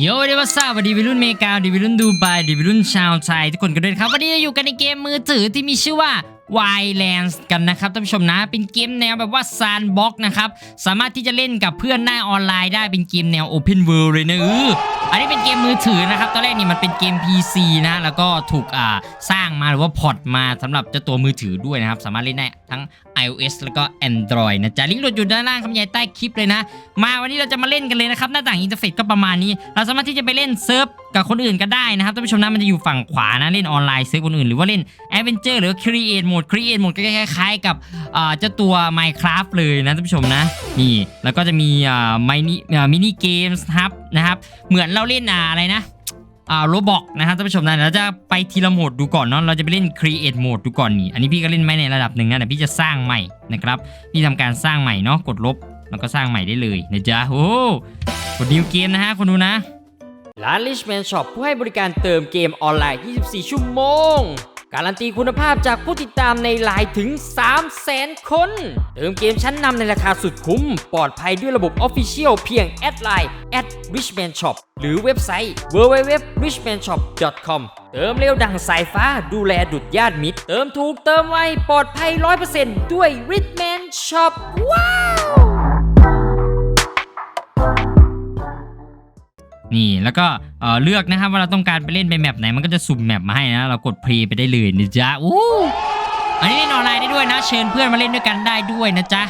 โยเดวัสซาวัสดีวัยรุ่นเมกาวัสดีวัยรุ่นดูไบวัสดีวัยรุ่นชาวไทยทุกคนกันด้วยครับ วันนี้เราอยู่กันในเกมมือถือที่มีชื่อว่า Wildlands กันนะครับท่านผู้ชมนะ เป็นเกมแนวแบบว่า Sandbox นะครับ สามารถที่จะเล่นกับเพื่อนได้ออนไลน์ได้เป็นเกมแนว Open World เลยนะเอออันนี้เป็นเกมมือถือนะครับ ตอนแรกนี่มันเป็นเกม PC นะ แล้วก็ถูกอ่าสร้างมาหรือว่าพอร์ตมาสำหรับเจ้าตัวมือถือด้วยนะครับ สามารถเล่นได้ทั้ง iOS แล้วก็ Android นะจ๊ะลิงก์โหลดอยู่ด้านล่างคำใหญ่ใต้คลิปเลยนะ มาวันนี้เราจะมาเล่นกันเลยนะครับ หน้าต่างอินเทอร์เฟซก็ประมาณนี้ เราสามารถที่จะไปเล่นเซิร์ฟกับคนอื่นก็ได้นะครับท่านผู้ชมนะมันจะอยู่ฝั่งขวานะเล่นออนไลน์เซิร์ฟคนอื่นหรือว่าเล่น Adventure หรือ Create Mode Create Mode ก็คล้ายๆ กับเจ้าตัว Minecraft เลยนะท่านผู้ชมนะนี่แล้วก็จะมีมินิมินิเกมส์ครับนะครับเหมือนเราเล่นอะไรนะ อ่าโรบอกนะครับท่านผู้ชมนะเดี๋ยวเราจะไปทีละโหมดดูก่อนเนาะเราจะไปเล่น Create Mode ดูก่อนนี่อันนี้พี่ก็เล่นไม่ในระดับหนึ่งนะแต่พี่จะสร้างใหม่นะครับพี่ทำการสร้างใหม่เนาะกดลบแล้วก็สร้างใหม่ได้เลยนะจ๊ะโอ้กดนิวเกมนะฮะคนดูนะร้าน Richman Shop ผู้ให้บริการเติมเกมออนไลน์ 24 ชั่วโมง การันตีคุณภาพจากผู้ติดตามในไลน์ถึง 300,000 คน เติมเกมชั้นนำในราคาสุดคุ้ม ปลอดภัยด้วยระบบ Official เพียงแอดไลน์ at richman shop หรือเว็บไซต์ www.richmanshop.com เติมเร็วดังสายฟ้าดูแลดุดญาติมิตร เติมถูกเติมไว ปลอดภัย 100%ด้วย Richman Shop ว้าว นี่แล้วก็เลือกนะครับว่าเราต้องการไปเล่นไปแมปไหนมันก็จะสุ่มแมปมาให้นะ เรากดเพรีไปได้เลยนะจ๊ะอู้อันนี้เล่นออนไลน์ได้ด้วยนะ เชิญเพื่อนมาเล่นด้วยกันได้ด้วยนะจ๊ะ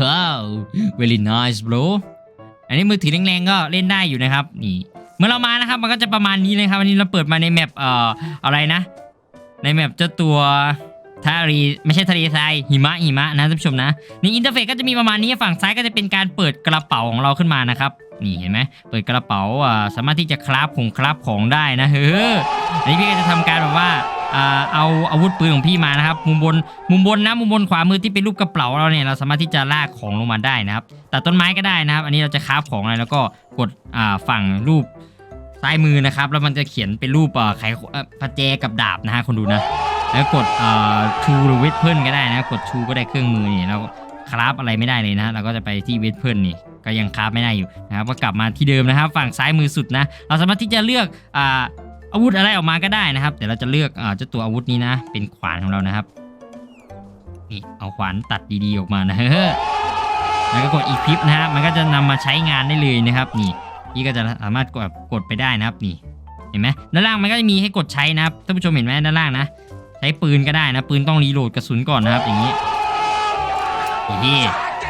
ว้าว very nice bro อันนี้มือถือแรงๆก็เล่นได้อยู่นะครับนี่เมื่อเรามานะครับมันก็จะประมาณนี้เลยครับอันนี้เราเปิดมาในแมปเอ่ออะไรนะ ในแมปเจ้าตัวทะเลไม่ใช่ทะเลทรายหิมะหิมะนะท่านผู้ชมนะในอินเทอร์เฟซก็จะมีประมาณนี้ฝั่งซ้ายก็จะเป็นการเปิดกระเป๋าของเราขึ้นมานะครับ นี่เห็นไหมเปิดกระเป๋าอ่าสามารถที่จะคราฟของคราฟของได้นะเฮ้ออันนี้พี่ก็จะทำการแบบว่าอ่าเอาอาวุธปืนของพี่มานะครับ มุมบนมุมบนนะมุมบนขวามือที่เป็นรูปกระเป๋าเราเนี่ยเราสามารถที่จะลากของลงมาได้นะครับตัดต้นไม้ก็ได้นะครับ อันนี้เราจะคราฟของอะไรแล้วก็กดฝั่งรูปซ้ายมือนะครับ แล้วมันจะเขียนเป็นรูปไข่พระแจกับดาบนะฮะคนดูนะ แล้วกดชูหรือเวทเพิลก็ได้นะ กดชูก็ได้เครื่องมือนี่เรา คราฟอะไรไม่ได้เลยนะเราก็จะไปที่เวทเพิลนี่ก็ยังคราฟไม่ได้อยู่นะครับก็กลับมาที่เดิมนะครับ ฝั่งซ้ายมือสุดนะ เราสามารถที่จะเลือกอ่าอาวุธอะไรออกมาก็ได้นะครับเดี๋ยวเราจะเลือกเจ้าตัวอาวุธนี้นะ เป็นขวานของเรานะครับนี่เอาขวานตัดดีๆออกมานะเฮ้อแล้วก็กดอีกพิปนะฮะมันก็จะนำมาใช้งานได้เลยนะครับ นี่พี่ก็จะสามารถกดกดไปได้นะครับนี่เห็นไหมด้านล่างมันก็จะมีให้กดใช้นะครับท่านผู้ชมเห็นไหมด้านล่างนะ ใช้ปืนก็ได้นะ ปืนต้องรีโหลดกระสุนก่อนนะครับอย่างนี้ นี่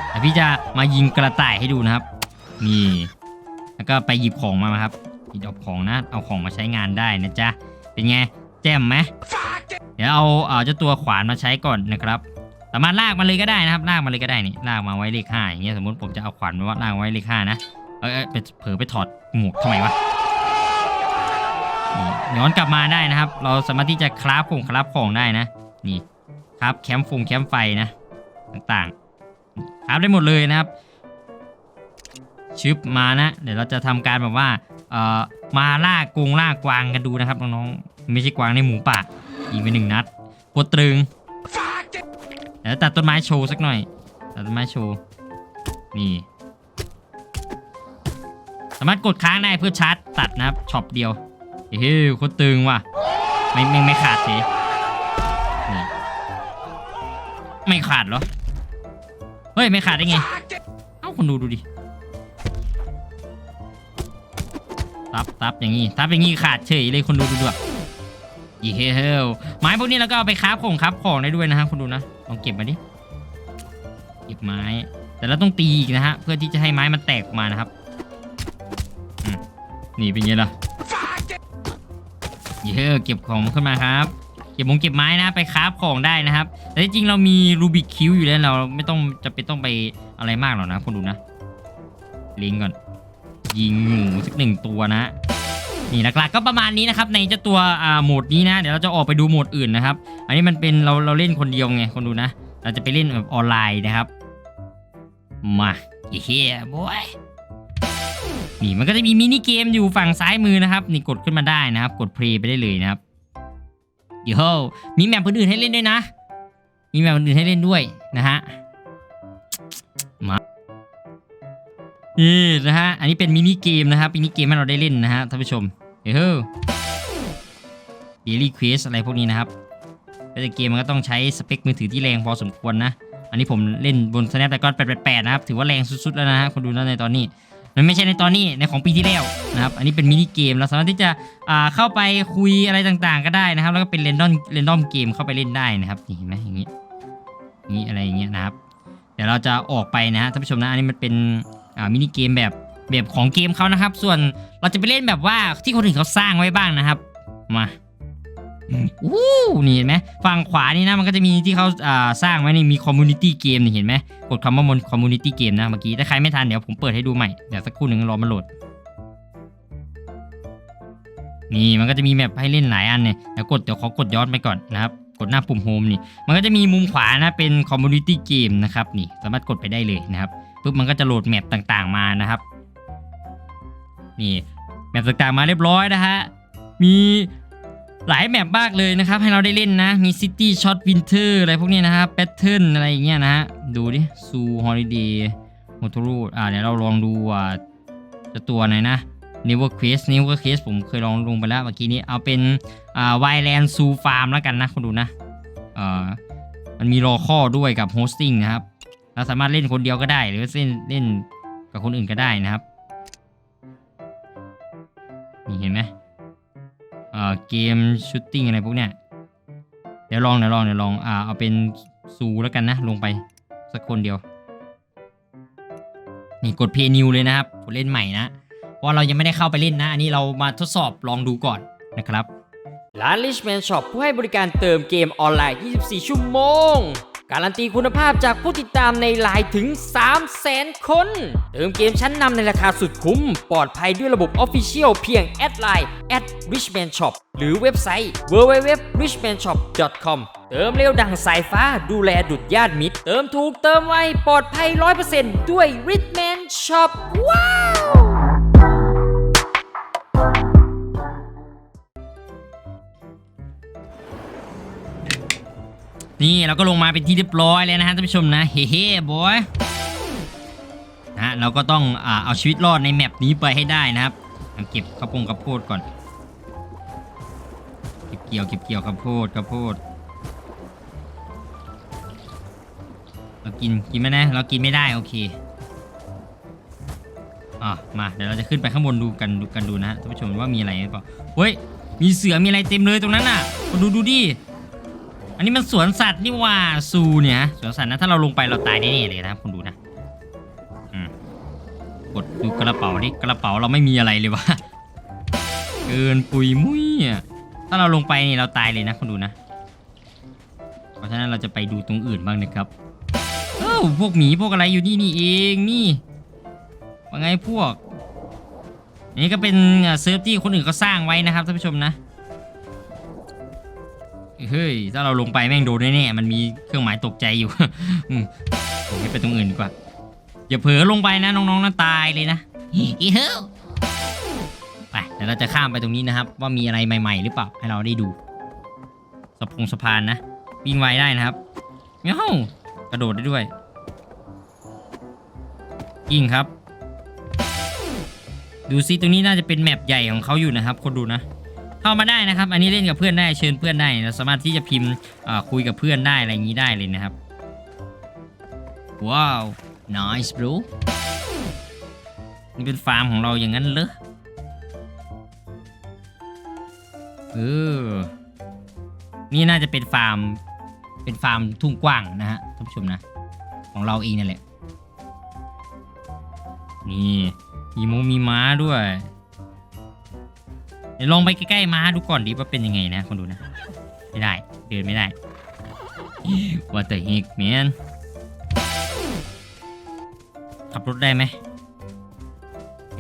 แต่พี่จะมายิงกระต่ายให้ดูนะครับ นี่ แล้วก็ไปหยิบของมาครับหยิบเอาของนะ เอาของมาใช้งานได้นะจ๊ะ เป็นไง แจ่มไหมเดี๋ยวเอาเอาเจ้าตัวขวานมาใช้ก่อนนะครับ สามารถลากมาเลยก็ได้นะครับ ลากมาเลยก็ได้นี่ ลากมาไว้เลขห้าอย่างเงี้ย สมมติผมจะเอาขวานมาว่าลากไว้เลขห้านะ เอยเอยไปเผลอไปถอดหมวกทำไมวะย้อนกลับมาได้นะครับ เราสามารถที่จะคราฟของคราฟของได้นะ นี่ครับแคมป์ฟงแคมป์ไฟนะ ต่างๆ คราฟได้หมดเลยนะครับชึบมานะ เดี๋ยวเราจะทำการแบบว่าเอ่อมาล่ากงล่ากวางกันดูนะครับน้องๆไม่ใช่กวางในหมูป่ายิงไปหนึ่งนัดปวดตรึงเดี๋ยวตัดต้นไม้โชว์สักหน่อยตัดต้นไม้โชว์นี่สามารถกดค้างได้เพื่อชาร์จตัดนะครับช็อปเดียวเฮ้ยโคตรตึงว่ะไม่ไม่ไม่ขาดสิไม่ขาดเหรอ ฮ้ยไม่ขาดได้ไง เอ้าคนดูดูดิตับตับอย่างงี้ตับอย่างงี้ขาดเฉยเลยคนดูดูด้วยอีเฮลไม้พวกนี้เราก็เอาไปคราฟของคราฟของได้ด้วยนะฮะคนดูนะลองเก็บมาดิเก็บไม้ แต่เราต้องตีอีกนะฮะเพื่อที่จะให้ไม้มันแตกมานะครับนี่เป็นไงล่ะเยอะเก็บของขึ้นมาครับ ก็บมงเก็บไม้นะไปคราฟของได้นะครับ แต่จริงเรามีรูบิกคิวอยู่แล้วเราไม่ต้องจะเป็นต้องไปอะไรมากหรอกนะคนดูนะลิงก์ก่อน ยิงหมูสักหนึ่งตัวนะนี่หลักๆก็ประมาณนี้นะครับในเจ้าตัวอ่าโหมดนี้นะ เดี๋ยวเราจะออกไปดูโหมดอื่นนะครับ อันนี้มันเป็นเราเราเล่นคนเดียวไงคนดูนะ เราจะไปเล่นแบบออนไลน์นะครับ มาเฮียบอยนี่มันก็จะมีมินิเกมอยู่ฝั่งซ้ายมือนะครับ นี่กดขึ้นมาได้นะครับ กดเพลย์ไปได้เลยนะครับ เดี๋ยมีแมปอื่นให้เล่นด้วยนะ มีแมปอื่นให้เล่นด้วยนะฮะมานี่นะฮะอันนี้เป็นมินิเกมนะครับมินิเกมให้เราได้เล่นนะฮะท่านผู้ชมเฮ้ยเดลี่ควสอะไรพวกนี้นะครับแต่เกมมันก็ต้องใช้สเปคมือถือที่แรงพอสมควรนะ อันนี้ผมเล่นบน Snapdragon 888 นะครับ ถือว่าแรงสุดๆแล้วนะฮะคนดูนะในตอนนี้ มันไม่ใช่ในตอนนี้ในของปีที่แล้วนะครับอันนี้เป็นมินิเกมเราสามารถที่จะเข้าไปคุยอะไรต่างๆ ก็ได้นะครับ แล้วก็เป็นเรนดอมเรนดอมเกมเข้าไปเล่นได้นะครับนี่เห็นไหมอย่างนี้อย่างนี้อะไรอย่างเงี้ยนะครับ เดี๋ยวเราจะออกไปนะฮะท่านผู้ชมนะอันนี้มันเป็นมินิเกมแบบแบบของเกมเขานะครับ ส่วนเราจะไปเล่นแบบว่าที่คนอื่นเขาสร้างไว้บ้างนะครับมา อู้นี่เห็นไหมฝั่งขวานี่นะมันก็จะมีที่เขาาสร้างไว้นี่มีคอมมูนิตี้เกมนี่เห็นไหมกดคำว่ามนคอมมูนิตี้เกมนะเมื่อกี้ถ้าใครไม่ทันเดี๋ยวผมเปิดให้ดูใหม่เดี๋ยวสักครู่หนึ่งรอมันโหลดนี่มันก็จะมีแมปให้เล่นหลายอันเนี่ยเดี๋ยวกดเดี๋ยวขอกดย้อนไปก่อนนะครับกดหน้าปุ่มโฮมนี่มันก็จะมีมุมขวานะเป็นคอมมูนิตี้เกมนะครับนี่สามารถกดไปได้เลยนะครับปุ๊บมันก็จะโหลดแมปต่างๆมานะครับนี่แมปต่างๆมาเรียบร้อยนะฮะมี หลายแมปมากเลยนะครับ ให้เราได้เล่นนะ มีซิตี้ช็อตวินเทอร์อะไรพวกนี้นะครับแพทเทิร์นอะไรอย่างเงี้ยนะฮะดูดิซูฮอลิเดย์โมโตรูอ่าเดี๋ยวเราลองดูว่าจะตัวไหนนะ Never Quest Never Quest ผมเคยลองลงไปแล้วเมื่อกี้นี้เอาเป็นอ่า Wildland Zoo Farm แล้วกันนะคุณดูนะเอ่อมันมีรอข้อด้วยกับ Hosting นะครับเราสามารถเล่นคนเดียวก็ได้ หรือเล่นเล่นกับคนอื่นก็ได้นะครับนี่เห็นไหม เกมชูตติ้งอะไรพวกเนี้ยเดี๋ยวลองเดี๋ยวลองเดี๋ยวลองอ่าเอาเป็นซูแล้วกันนะ ลงไปสักคนเดียว นี่กดเพย์นิวเลยนะครับผมเล่นใหม่นะเพราะเรายังไม่ได้เข้าไปเล่นนะ อันนี้เรามาทดสอบลองดูก่อนนะครับร้าน Richman Shop ผู้ให้บริการเติมเกมออนไลน์ 24 ชั่วโมง การันตีคุณภาพจากผู้ติดตามในไลน์ถึง 300,000คน เติมเกมชั้นนำในราคาสุดคุ้ม ปลอดภัยด้วยระบบ Official เพียงแอดไลน์ at richman shop หรือเว็บไซต์ www.richmanshop.com เติมเร็วดังสายฟ้าดูแลดุดญาติมิตร เติมถูกเติมไว ปลอดภัย 100%ด้วย Richman Shop ว้า นี่เราก็ลงมาเป็นที่เรียบร้อยแล้วนะฮะท่านผู้ชมนะเฮ้เฮ้บอยนะเราก็ต้องอเอาชีวิตรอดในแมปนี้ไปให้ได้นะครับเอาเก็บข้าวโพงข้าวโพดก่อนเก็บเกี่ยวเก็บเกี่ยวข้าวโพดข้าวโพดเรากินกินไหมนะเรากินไม่ได้โอเคอะมาเดี๋ยวเราจะขึ้นไปข้างบนดูกันดูกันดูนะฮะท่านผู้ชมว่ามีอะไรหรือเปล่าเฮ้ยมีเสือมีอะไรเต็มเลยตรงนั้นน่ะมาดูดูดิ อันนี้มันสวนสัตว์นี่ว่าซูเนี่ยสวนสัตว์นะถ้าเราลงไปเราตายแน่ๆเลยนะครับคุณดูนะกดดูกระเป๋าดิกระเป๋าเราไม่มีอะไรเลยวะเกินปุยมุ้ยอะถ้าเราลงไปนี่เราตายเลยนะคุณดูนะ เพราะฉะนั้นเราจะไปดูตรงอื่นบ้างนะครับเอ้าพวกหมีพวกอะไรอยู่นี่นี่เองนี่ว่าไงพวกนนี้ก็เป็นเซิร์ฟที่คนอื่นเขาสร้างไว้นะครับท่านผู้ชมนะ เฮ้ย ถ้าเราลงไปแม่งโดนแน่ๆมันมีเครื่องหมายตกใจอยู่ อืมผมให้ไปตรงอื่นดีกว่า อย่าเผลอลงไปนะน้องๆน่าตายเลยนะอีเฮ้ยไปเดี๋ยวเราจะข้ามไปตรงนี้นะครับ ว่ามีอะไรใหม่ ๆ หรือเปล่าให้เราได้ดูสะพงสะพานนะวิ่งไวได้นะครับเงี้ยกระโดดได้ด้วยยิงครับ ดูซิตรงนี้น่าจะเป็นแมปใหญ่ของเขาอยู่นะครับคนดูนะ เข้ามาได้นะครับ อันนี้เล่นกับเพื่อนได้เชิญเพื่อนได้เราสามารถที่จะพิมพ์คุยกับเพื่อนได้อะไรอย่างนี้ได้เลยนะครับว้าว nice bro นี่เป็นฟาร์มของเราอย่างนั้นเหรอเออนี่น่าจะเป็นฟาร์ม เป็นฟาร์มทุ่งกว้างนะฮะท่านผู้ชมนะ ของเราเองนั่นแหละ นี่มีหมูมีม้าด้วย ดี๋ยวลองไปใกล้ๆมาดูก่อนดิว่าเป็นยังไงนะคนดูนะ ไม่ได้เดินไม่ได้ว่าแต่เฮกแมนขับรถได้ไหม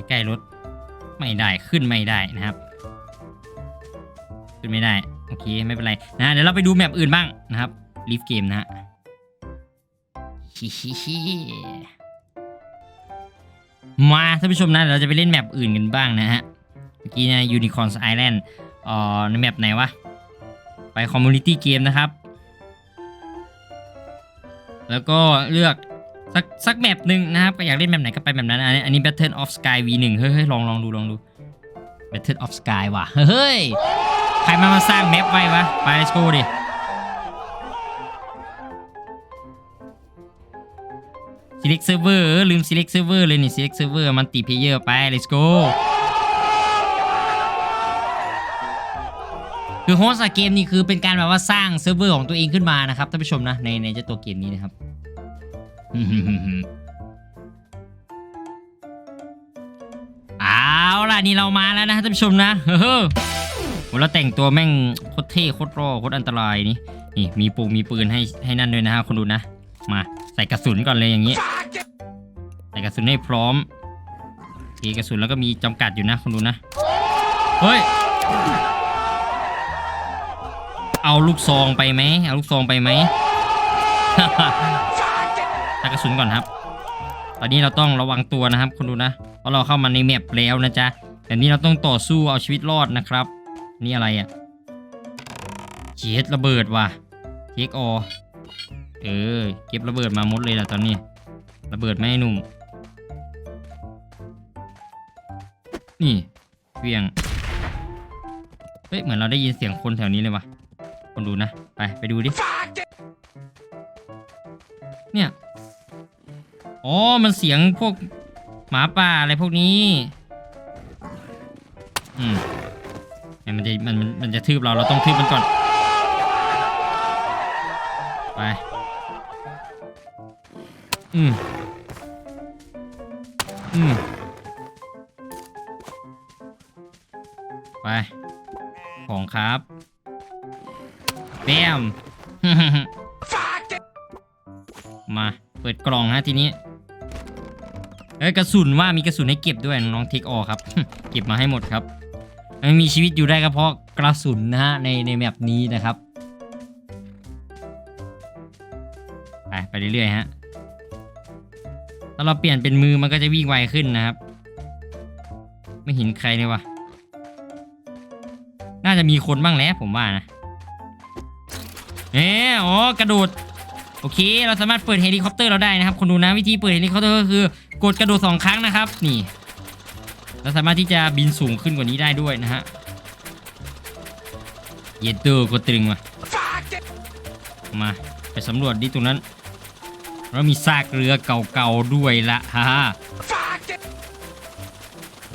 ใกล้ๆรถ ไม่ได้ขึ้นไม่ได้นะครับ ขึ้นไม่ได้ โอเคไม่เป็นไรนะเดี๋ยวเราไปดูแมปอื่นบ้างนะครับลีฟเกมนะฮะฮิฮิมาท่านผู้ชมนะเราจะไปเล่นแมปอื่นกันบ้างนะฮะ เมื่อกี้เนะ Unicorns Island เอ่อในแมปไหนวะ ไป Community Game นะครับ แล้วก็เลือกสักสักแมปหนึ่งนะครับก็อยากเล่นแมปไหนก็ไปแบบนั้น อันนี้อันนี้ Battle of Sky V1 เฮ้ยเฮ้ยลองลองดูลองดู Battle of Sky ว่ะ เฮ้ย ใครมามาสร้างแมปไว้วะ ไป let's go ดิ select server เออลืม select server เลยนี่ select server มันติ player ไป let's go คือโฮสต์เกมนี่คือเป็นการแบบว่าสร้างเซิร์ฟเวอร์ของตัวเองขึ้นมานะครับท่านผู้ชมนะในในเจ้าตัวเกมนี้นะครับ เอาล่ะนี่เรามาแล้วนะท่านผู้ชมนะเฮ้อโหเราแต่งตัวแม่งโคตรเท่โคตรรอโคตรอันตรายนี่นี่มีปูมีปืนให้ให้นั่นด้วยนะฮะคนดูนะมาใส่กระสุนก่อนเลยอย่างนี้ใส่กระสุนให้พร้อมทีกระสุนแล้วก็มีจำกัดอยู่นะคนดูนะเฮ้ย เอาลูกซองไปไหมเอาลูกซองไปไหมใส่กระสุนก่อนครับ ตอนนี้เราต้องระวังตัวนะครับคุณดูนะ เพราะเราเข้ามาในแมปแล้วนะจ๊ะ แต่นี้เราต้องต่อสู้เอาชีวิตรอดนะครับ นี่อะไรอะ่ะเจ็ดระเบิดว่ะเทคออเออ เก็บระเบิดมาหมดเลยล่ะตอนนี้ ระเบิดไม่ให้หนุ่ม นี่เวียง เฮ้ย เหมือนเราได้ยินเสียงคนแถวนี้เลยว่ะ คนดูนะ ไป ไปดูดิ เนี่ย อ๋อ มันเสียงพวกหมาป่าอะไรพวกนี้ อืมมันจะมันมันมันจะทืบเรา เราต้องทืบมันก่อน ไป อืม อืม ไป ของครับ แบม มาเปิดกล่องฮะทีนี้ เอ้ยกระสุนว่ามีกระสุนให้เก็บด้วยน้องเทคออครับ เก็บมาให้หมดครับมันมีชีวิตอยู่ได้ก็เพราะกระสุนนะฮะในในแมปนี้นะครับ ไปไปเรื่อยๆฮะ ถ้าเราเปลี่ยนเป็นมือมันก็จะวิ่งไวขึ้นนะครับ ไม่เห็นใครเลยวะน่าจะมีคนบ้างแล้วผมว่านะ เอ๊ะอ๋อกระโดดโอเค เราสามารถเปิดเฮลิคอปเตอร์เราได้นะครับคนดูนะวิธีเปิดเฮลิคอปเตอร์ก็คือกดกระโดดสองครั้งนะครับ นี่ เราสามารถที่จะบินสูงขึ้นกว่านี้ได้ด้วยนะฮะเยนเตอร์ก็ตรึงมามาไปสำรวจดิตรงนั้น เรามีซากเรือเก่าๆด้วยละฮ่า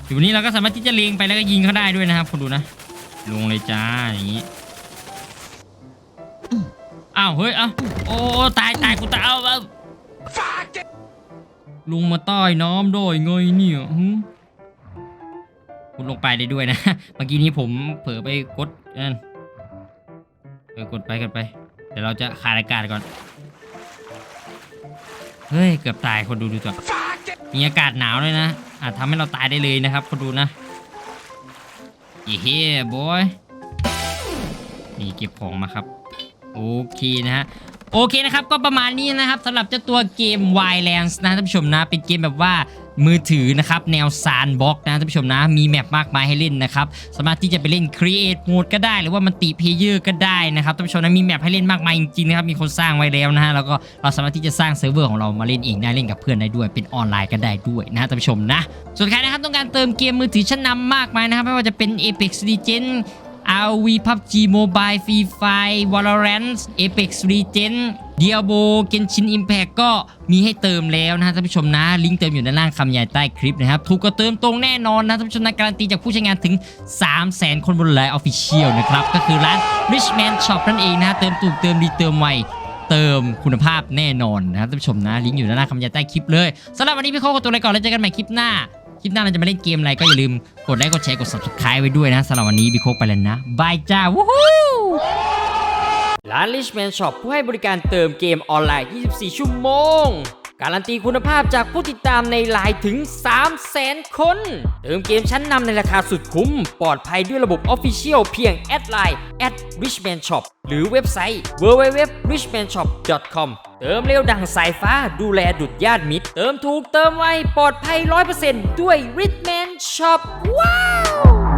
อยู่นี้เราก็สามารถที่จะเล็งไปแล้วก็ยิงเขาได้ด้วยนะครับคนดูนะ ลงเลยจ้าอย่างนี้าวเฮ้ยเอ้าโอ้ตายตายกูตายเอาเอาลุงมาใต้น้ำได้ไงเนี่ยหึคุณลงไปได้ด้วยนะ เมื่อกี้นี้ผมเผลอไปกดนั่นเออกดไปกดไป เดี๋ยวเราจะขาดอากาศก่อน เฮ้ย เกือบตายคนดูดูตัวมีอากาศหนาวเลยนะ อาจทำให้เราตายได้เลยนะครับคนดูนะเย้บอย นี่เก็บของมาครับ โอเคนะฮะโอเคนะครับก็ประมาณนี้นะครับสำหรับเจ้าตัวเกม Wildlands นะท่านผู้ชมนะเป็นเกมแบบว่ามือถือนะครับแนวซานบ็อกนะท่านผู้ชมนะมีแมปมากมายให้เล่นนะครับสามารถที่จะไปเล่น Create Mode ก็ได้ หรือว่ามันติเพเยอร์ก็ได้นะครับท่านผู้ชมนะมีแมปให้เล่นมากมายจริงๆนะครับมีคนสร้างไว้แล้วนะฮะแล้วก็เราสามารถที่จะสร้างเซิร์ฟเวอร์ของเรามาเล่นเองได้เล่นกับเพื่อนได้ด้วย เป็นออนไลน์ก็ได้ด้วยนะฮะท่านผู้ชมนะส่วนใครนะครับต้องการเติมเกมมือถือชั้นนำมากมายนะครับไม่ว่าจะเป็น Apex Legends RV PUBG Mobile Free Fire Valorant Apex Legends Diablo Genshin Impact ก็มีให้เติมแล้วนะท่านผู้ชมนะ ลิงก์เติมอยู่ด้านล่างคำใหญ่ใต้คลิปนะครับ ถูกก็เติมตรงแน่นอนนะท่านผู้ชมนะการันตีจากผู้ใช้งานถึง 3 0 0 0 0 0คนบนไลน์ Official นะครับ ก็คือร้าน Richman Shop นั่นเองนะเติมถูกเติมดีเติมไวเติมคุณภาพแน่นอนนะครับท่านผู้ชมนะ ลิงก์อยู่ด้านล่างคำใหญ่ใต้คลิปเลยสำหรับวันนี้พี่โคกตัวอะไรก่อนแล้วเจอกันใหม่คลิปหน้า ลิปหน้าเราจะมาเล่นเกมอะไรก็อย่าลืมกดไลค์กดแชร์กด subscribe ไว้ด้วยนะสำหรับวันนี้บิ๊กโคกไปแล้วนะบายจ้าวู้ฮู้ร้าน Richman Shop ผู้ให้บริการเติมเกมออนไลน์ 24 ชั่วโมง การันตีคุณภาพจากผู้ติดตามในไลน์ถึง 300,000 คน เติมเกมชั้นนำในราคาสุดคุ้ม ปลอดภัยด้วยระบบ Official เพียงแอดไลน์ @richman shop หรือเว็บไซต์ www.richmanshop.com เติมเร็วดังสายฟ้าดูแลดุดญาติมิตร เติมถูกเติมไว ปลอดภัย 100%ด้วย Richman Shop ว้าว